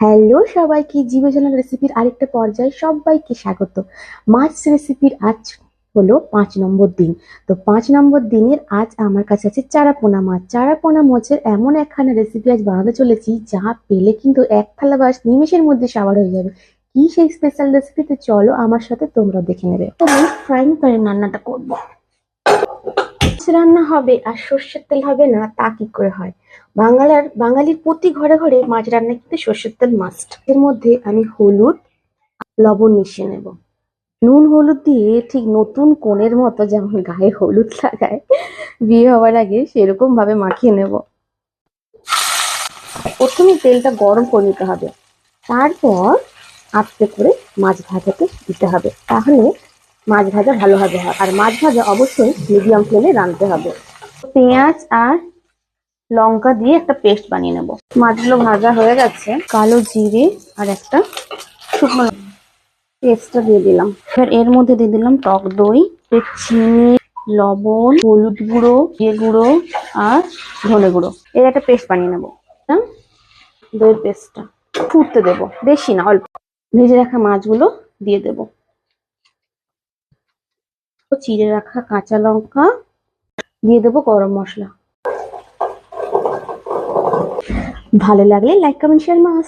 Hello সবাইকে জীবজনক রেসিপির আরেকটা পর্যায়ে সবাইকে স্বাগত। মাছ রেসিপির আজ হলো পাঁচ নম্বর দিন। তো পাঁচ নম্বর দিনের আজ আমার কাছে আছে চারাপোনা মাছ। চারাপোনা মাছের এমন একখানা রেসিপি আজ বানাতে চলেছি, যা পেলে কিন্তু এক থালা বাস নিমেষের মধ্যে সাবার হয়ে যাবে। কি সেই স্পেশাল রেসিপি তো চলো আমার সাথে তোমরা দেখে নেবে। তো আমি ফ্রাইং প্যানে রান্নাটা করব। মাছ রান্না হবে আর সর্ষের তেল হবে না, তা কি করে হয়? বাঙালার, বাঙালির প্রতি ঘরে ঘরে মাছ রান্না কিন্তু সর্ষের তেল মাস্ট এর মধ্যে আমি হলুদ, লবণ মিশিয়ে নেব। নুন, হলুদ দিয়ে ঠিক নতুন কোণের মতো যেমন গায়ে হলুদ লাগায়, বিয়ে হওয়ার আগে সেরকম ভাবে মাখিয়ে নেব। প্রথমে তেলটা গরম করে নিতে হবে। তারপর আস্তে করে মাছ ভাজাতে দিতে হবে। তাহলে মাছ ভাজা ভালোভাবে হয়। আর মাছ ভাজা অবশ্যই মিডিয়াম ফ্লেমে রাঁধতে হবে। পেঁয়াজ আর লঙ্কা দিয়ে একটা পেস্ট বানিয়ে নেব। মাছগুলো ভাজা হয়ে গেছে। কালো জিরে আর একটা শুকনো পেস্টটা দিয়ে দিলাম। এবার এর মধ্যে দিয়ে দিলাম টক দই চিনি লবণ হলুদ গুঁড়ো জিরে গুঁড়ো আর ধনে গুঁড়ো। এর একটা পেস্ট বানিয়ে নেব। হ্যাঁ দইয়ের পেস্টটা ফুটতে দেবো। বেশি না অল্প। ভেজে রাখা মাছগুলো দিয়ে দেবো। চিড়ে রাখা কাঁচা লঙ্কা দিয়ে দেবো গরম মশলা। ভালো লাগলে লাইক কমেন্ট শেয়ার মাছ